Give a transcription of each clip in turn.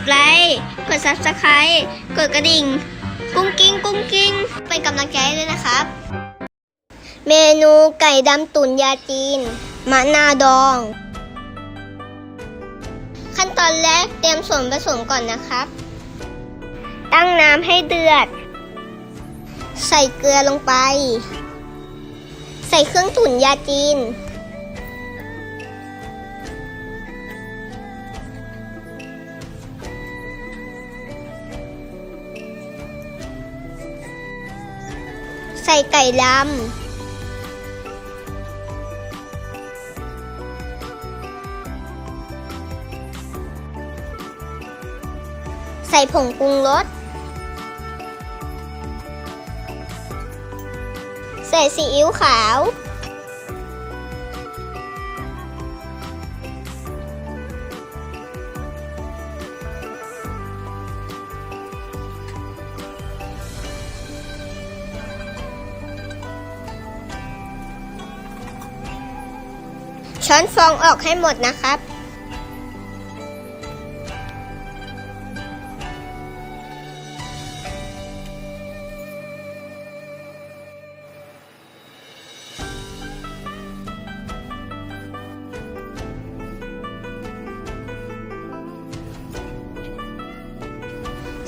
ดไลค์กด subscribe กดกระดิ่ง กุ้งกิ้งกุ้งกิ้ง เป็นกำลังใจให้ด้วยนะครับ เมนูไก่ดำตุ๋นยาจีน มะนาวดอง ขั้นตอนแรกเตรียมส่วนผสมก่อนนะครับ ตั้งน้ำให้เดือด ใส่เกลือลงไป ใส่เครื่องตุ๋นยาจีน ส่ไก่ดำใส่ผงปรุงรส ใส่ซีอิ๊วขาว ช้อนฟองออกให้หมดนะครับ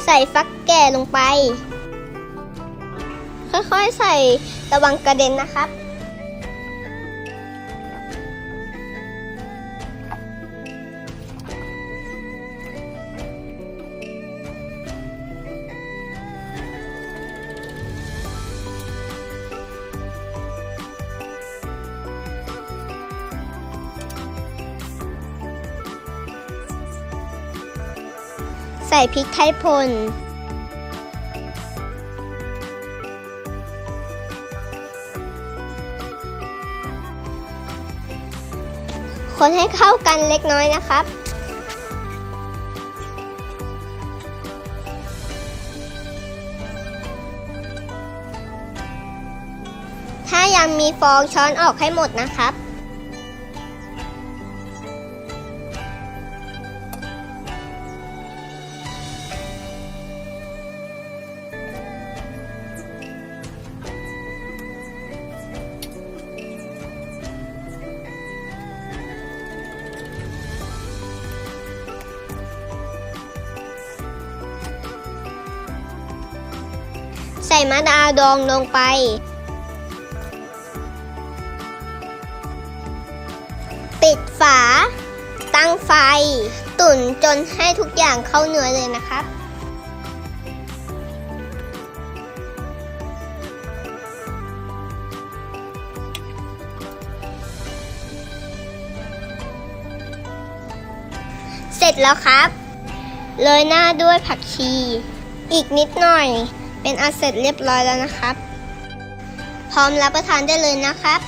ใส่ฟักแก่ลงไป ค่อยๆใส่ระวังกระเด็นนะครับ ใส่พริกไทยป่นคนให้เข้ากันเล็กน้อยนะครับ ถ้ายังมีฟองช้อนออกให้หมดนะครับ ส่มะนาวดองลงไป ปิดฝา ตั้งไฟ ตุ๋นจนให้ทุกอย่างเข้าเนื้อเลยนะครับเสร็จแล้วครับ โรยหน้าด้วยผักชี อีกนิดหน่อย เป็นอันเสร็จเรียบร้อยแล้วนะครับ พร้อมรับประทานได้เลยนะครับ